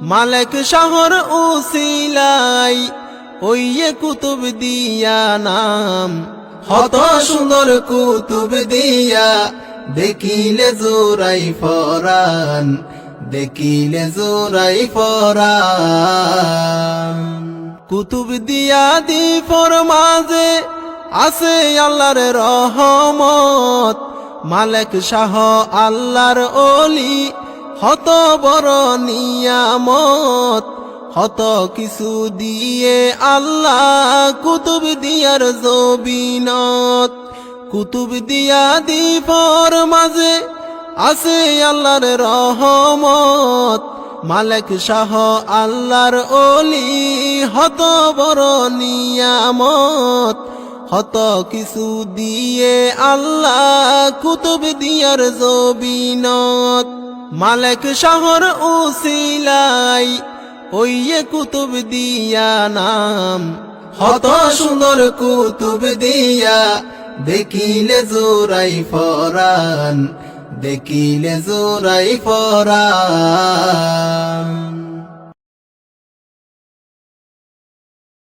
মালেক শহর উসিলাই ওইয়ে কুতুব দিয়া নাম। হত সুন্দর কুতুব দিয়া, দেখিলে জোরাই ফরান, দেখিলে জোরাই ফরান। কুতুব দিয়া দি মাঝে আছে আল্লাহর রহমত, মালেক শাহ আল্লাহর অলি হত বড় নিয়ামত, হত কিছু দিয়ে আল্লাহ কুতুব দিয়ার জবিনত। কুতুব দিয়া দিপর মাঝে আছে আল্লাহর রহমত। মালেক শাহ আল্লাহর অলি হত বড় নিয়ামত। হত কিছু দিয়ে আল্লাহ কুতুব দিয়ার জবিনত। মালেক শহর উসিলাই ওই কুতুব দিয়া নাম। হত সুন্দর কুতুব দিয়া, দেখিলে জোরাই ফরান, দেখিলে জোরাই ফরান।